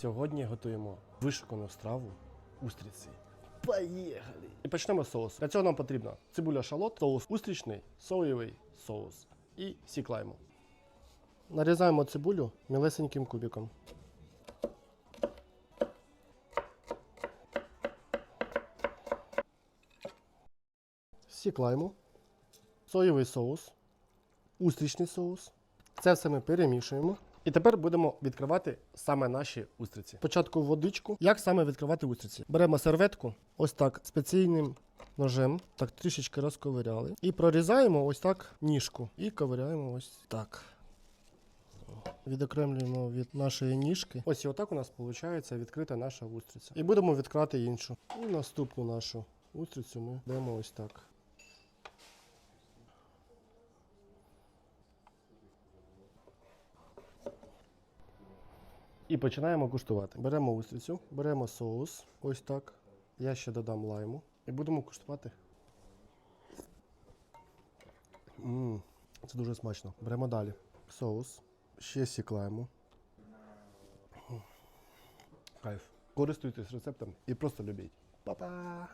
Сьогодні готуємо вишукану страву устриці. Поїхали! І почнемо з соусу. Для цього нам потрібно цибуля шалот, соус устрічний, соєвий соус і сік лайму. Нарізаємо цибулю мілесеньким кубиком. Сік лайму, соєвий соус, устрічний соус. Це все ми перемішуємо. І тепер будемо відкривати саме наші устриці. Спочатку водичку. Як саме відкривати устриці? Беремо серветку, ось так, спеційним ножем, так трішечки розковиряли. І прорізаємо ось так ніжку. І ковиряємо ось так. Відокремлюємо від нашої ніжки. Ось і отак у нас виходить відкрита наша устриця. І будемо відкривати іншу. І наступну нашу устрицю ми беремо ось так. І починаємо куштувати. Беремо устрицю, беремо соус, ось так. Я ще додам лайму. І будемо куштувати. Ммм, це дуже смачно. Беремо далі. Соус, ще сік лайму. Кайф. Користуйтесь рецептом і просто любіть. Па-па!